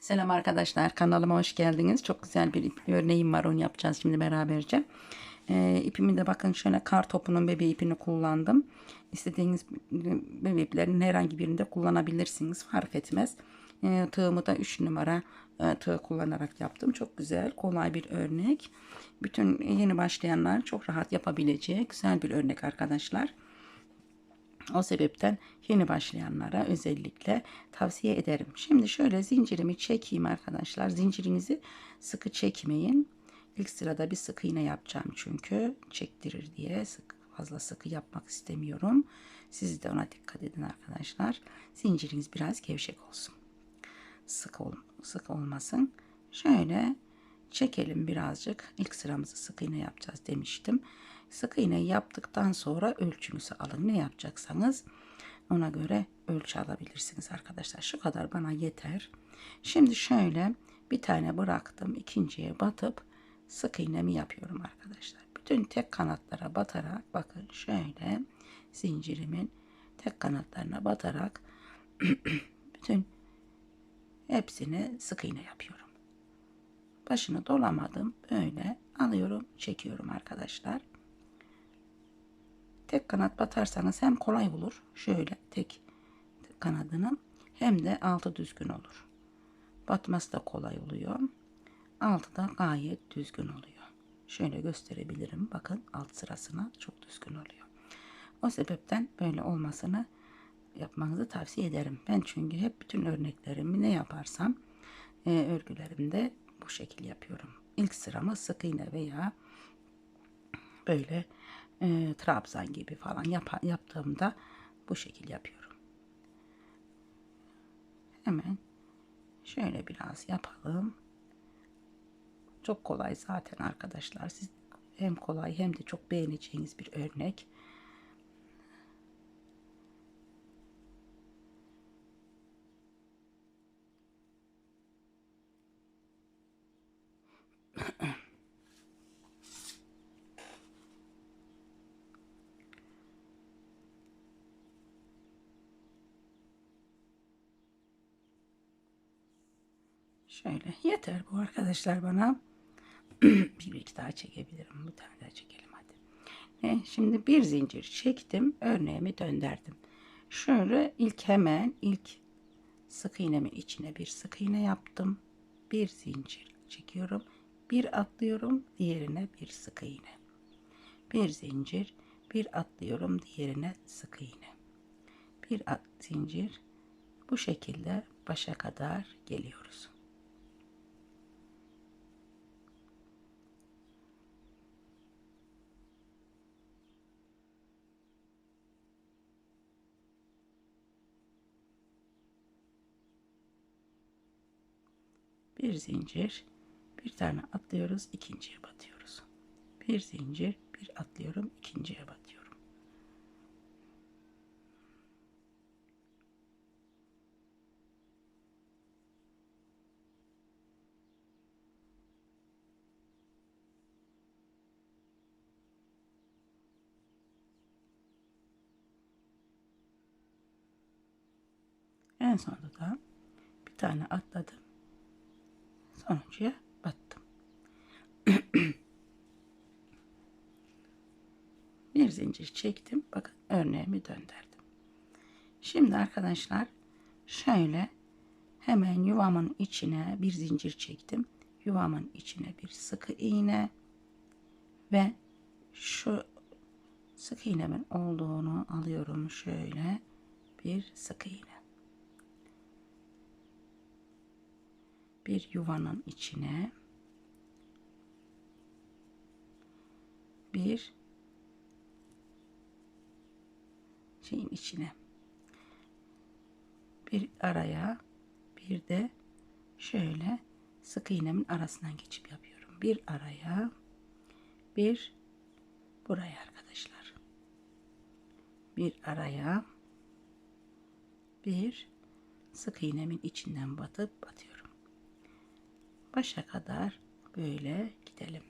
Selam arkadaşlar kanalıma hoş geldiniz. Çok güzel bir örneğim var onu yapacağız şimdi beraberce. Ee, ipimi de bakın şöyle kar topunun bebe ipini kullandım. İstediğiniz bebe iplerin herhangi birinde kullanabilirsiniz fark etmez. Ee, tığımı da 3 numara e, tığ kullanarak yaptım. Çok güzel kolay bir örnek. Bütün yeni başlayanlar çok rahat yapabileceği güzel bir örnek arkadaşlar. O sebepten yeni başlayanlara özellikle tavsiye ederim. Şimdi şöyle zincirimi çekeyim arkadaşlar. Zincirinizi sıkı çekmeyin. İlk sırada bir sık iğne yapacağım çünkü çektirir diye sık fazla sıkı yapmak istemiyorum. Siz de ona dikkat edin arkadaşlar. Zinciriniz biraz gevşek olsun. Sık ol, sık olmasın. Şöyle çekelim birazcık. İlk sıramızı sık iğne yapacağız demiştim. Sık iğne yaptıktan sonra ölçünüzü alın. Ne yapacaksanız ona göre ölçü alabilirsiniz arkadaşlar. Şu kadar bana yeter. Şimdi şöyle bir tane bıraktım. ikinciye batıp sık iğnemi yapıyorum arkadaşlar. Bütün tek kanatlara batarak bakın şöyle zincirimin tek kanatlarına batarak bütün hepsini sık iğne yapıyorum. Başını dolamadım. Böyle alıyorum, çekiyorum arkadaşlar. Tek kanat batarsanız hem kolay olur. Şöyle tek kanadının hem de altı düzgün olur. Batması da kolay oluyor. Altı da gayet düzgün oluyor. Şöyle gösterebilirim. Bakın alt sırasına çok düzgün oluyor. O sebepten böyle olmasını yapmanızı tavsiye ederim. Ben çünkü hep bütün örneklerimi ne yaparsam e, örgülerimde bu şekil yapıyorum. İlk sıramı sık iğne veya böyle e, trabzan gibi falan yap yaptığımda bu şekil yapıyorum. Hemen şöyle biraz yapalım. Çok kolay zaten arkadaşlar. Siz hem kolay hem de çok beğeneceğiniz bir örnek. Şöyle yeter bu arkadaşlar bana. bir iki daha çekebilirim. Bir tane daha çekelim hadi. E, şimdi bir zincir çektim. Örneğimi döndürdüm. Şöyle ilk hemen ilk sık iğnemin içine bir sık iğne yaptım. Bir zincir çekiyorum. Bir atlıyorum. Diğerine bir sık iğne. Bir zincir. Bir atlıyorum. Diğerine sık iğne. Bir at, zincir. Bu şekilde başa kadar geliyoruz. Bir zincir bir tane atlıyoruz ikinciye batıyoruz. Bir zincir bir atlıyorum ikinciye batıyorum. En sonunda da bir tane atladım sonuncuya battım. bir zincir çektim. Bakın örneğimi döndürdüm. Şimdi arkadaşlar şöyle hemen yuvamın içine bir zincir çektim. Yuvamın içine bir sıkı iğne ve şu sık iğnemin olduğunu alıyorum şöyle bir sık iğne. Bir yuvanın içine bir şeyin içine bir araya bir de şöyle sık iğnemin arasından geçip yapıyorum. Bir araya bir buraya arkadaşlar. Bir araya bir sık iğnemin içinden batıp batıyorum başa kadar böyle gidelim.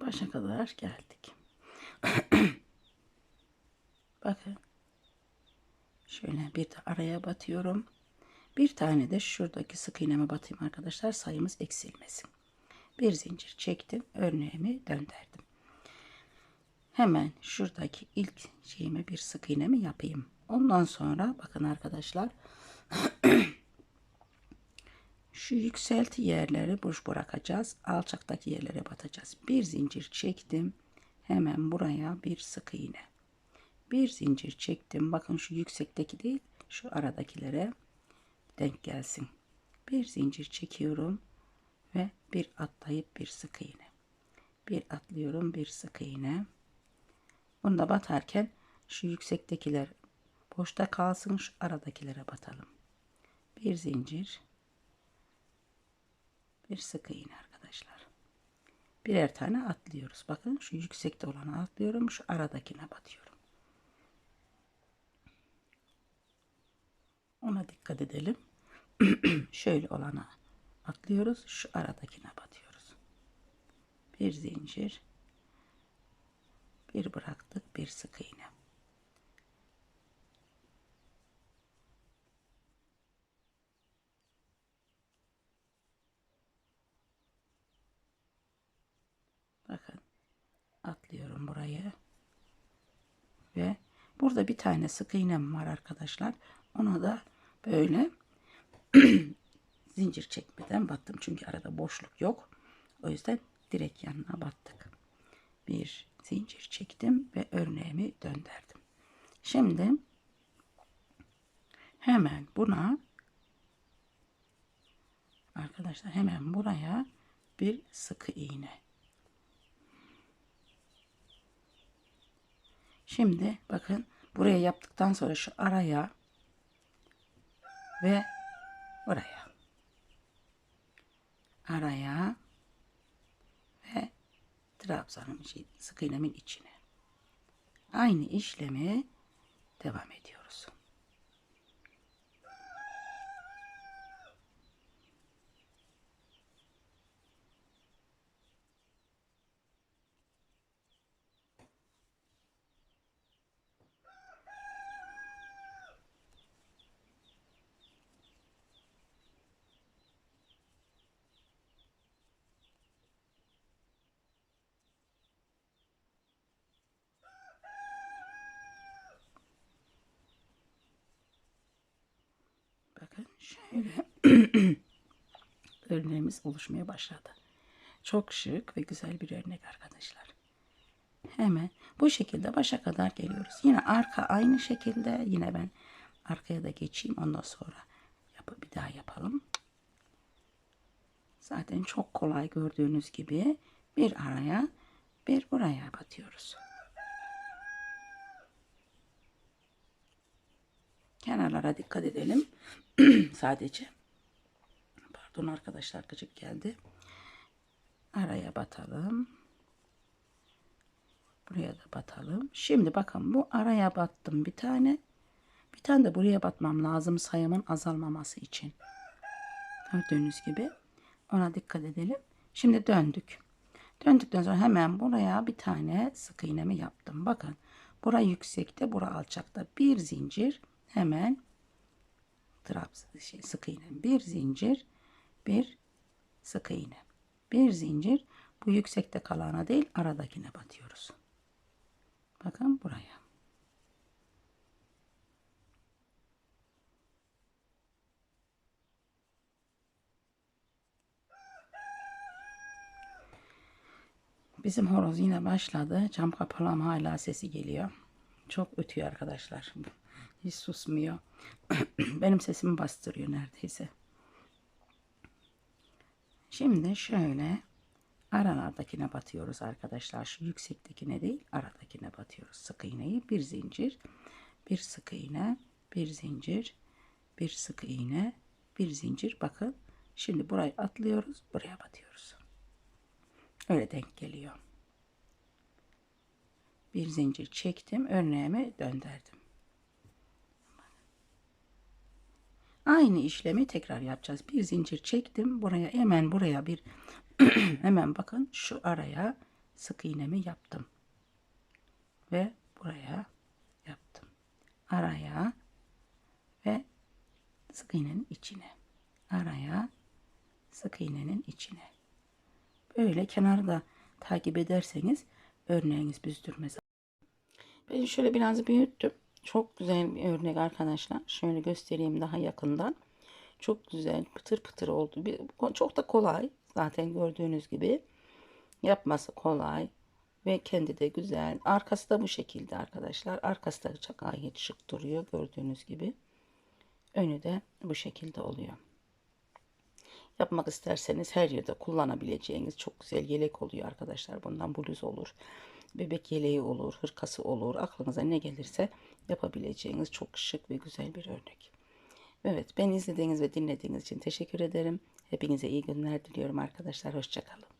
Başa kadar geldik. Bakın. Şöyle bir de araya batıyorum. Bir tane de şuradaki sık iğneme batayım arkadaşlar. Sayımız eksilmesin. Bir zincir çektim. Örneğimi döndürdüm. Hemen şuradaki ilk şeyime bir sık iğnemi yapayım. Ondan sonra bakın arkadaşlar şu yükselti yerleri boş bırakacağız. Alçaktaki yerlere batacağız. Bir zincir çektim. Hemen buraya bir sık iğne. Bir zincir çektim. Bakın şu yüksekteki değil şu aradakilere denk gelsin. Bir zincir çekiyorum ve bir atlayıp bir sık iğne. Bir atlıyorum bir sık iğne. Bunu da batarken şu yüksektekiler boşta kalsın şu aradakilere batalım. Bir zincir bir sık iğne arkadaşlar. Birer tane atlıyoruz. Bakın şu yüksekte olanı atlıyorum. Şu aradakine batıyorum. Ona dikkat edelim. Şöyle olana atlıyoruz. Şu aradakine batıyoruz. Bir zincir. Bir bıraktık. Bir sık iğne. Bakın atlıyorum burayı. Ve burada bir tane sık iğnem var arkadaşlar. Ona da böyle zincir çekmeden battım. Çünkü arada boşluk yok. O yüzden direkt yanına battık. Bir zincir çektim ve örneğimi döndürdüm. Şimdi hemen buna arkadaşlar hemen buraya bir sık iğne Şimdi bakın buraya yaptıktan sonra şu araya ve buraya araya ve trabzanın sık iğnemin içine aynı işlemi devam ediyoruz. Bakın şöyle örneğimiz oluşmaya başladı. Çok şık ve güzel bir örnek arkadaşlar. Hemen bu şekilde başa kadar geliyoruz. Yine arka aynı şekilde yine ben arkaya da geçeyim ondan sonra yapıp bir daha yapalım. Zaten çok kolay gördüğünüz gibi bir araya bir buraya batıyoruz. Kenarlara dikkat edelim. Sadece. Pardon arkadaşlar gıcık geldi. Araya batalım. Buraya da batalım. Şimdi bakın bu araya battım bir tane. Bir tane de buraya batmam lazım sayımın azalmaması için. Gördüğünüz gibi. Ona dikkat edelim. Şimdi döndük. Döndükten sonra hemen buraya bir tane sık iğnemi yaptım. Bakın. Bura yüksekte, bura alçakta. Bir zincir hemen trabzan şey, sık iğne. Bir zincir, bir sık iğne. Bir zincir. Bu yüksekte kalana değil aradakine batıyoruz. Bakın buraya. Bizim horoz yine başladı. Cam kapalı ama hala sesi geliyor. Çok ötüyor arkadaşlar. Hiç susmuyor. Benim sesimi bastırıyor neredeyse. Şimdi şöyle aralardakine batıyoruz arkadaşlar. Şu yüksektekine değil aradakine batıyoruz. Sık iğneyi bir zincir, bir sık iğne, bir zincir, bir sık iğne, bir zincir. Bakın şimdi burayı atlıyoruz, buraya batıyoruz. Öyle denk geliyor. Bir zincir çektim, örneğimi döndürdüm. Aynı işlemi tekrar yapacağız. Bir zincir çektim. Buraya hemen buraya bir hemen bakın şu araya sık iğnemi yaptım. Ve buraya yaptım. Araya ve sık iğnenin içine. Araya sık iğnenin içine. Böyle kenarda takip ederseniz örneğiniz büzdürmez. Ben şöyle biraz büyüttüm. Çok güzel bir örnek arkadaşlar. Şöyle göstereyim daha yakından. Çok güzel pıtır pıtır oldu. Bir, çok da kolay. Zaten gördüğünüz gibi. Yapması kolay. Ve kendi de güzel. Arkası da bu şekilde arkadaşlar. Arkası da çok gayet şık duruyor. Gördüğünüz gibi. Önü de bu şekilde oluyor. Yapmak isterseniz her yerde kullanabileceğiniz çok güzel yelek oluyor arkadaşlar. Bundan bluz olur. Bebek yeleği olur, hırkası olur. Aklınıza ne gelirse yapabileceğiniz çok şık ve güzel bir örnek. Evet, beni izlediğiniz ve dinlediğiniz için teşekkür ederim. Hepinize iyi günler diliyorum arkadaşlar. Hoşçakalın.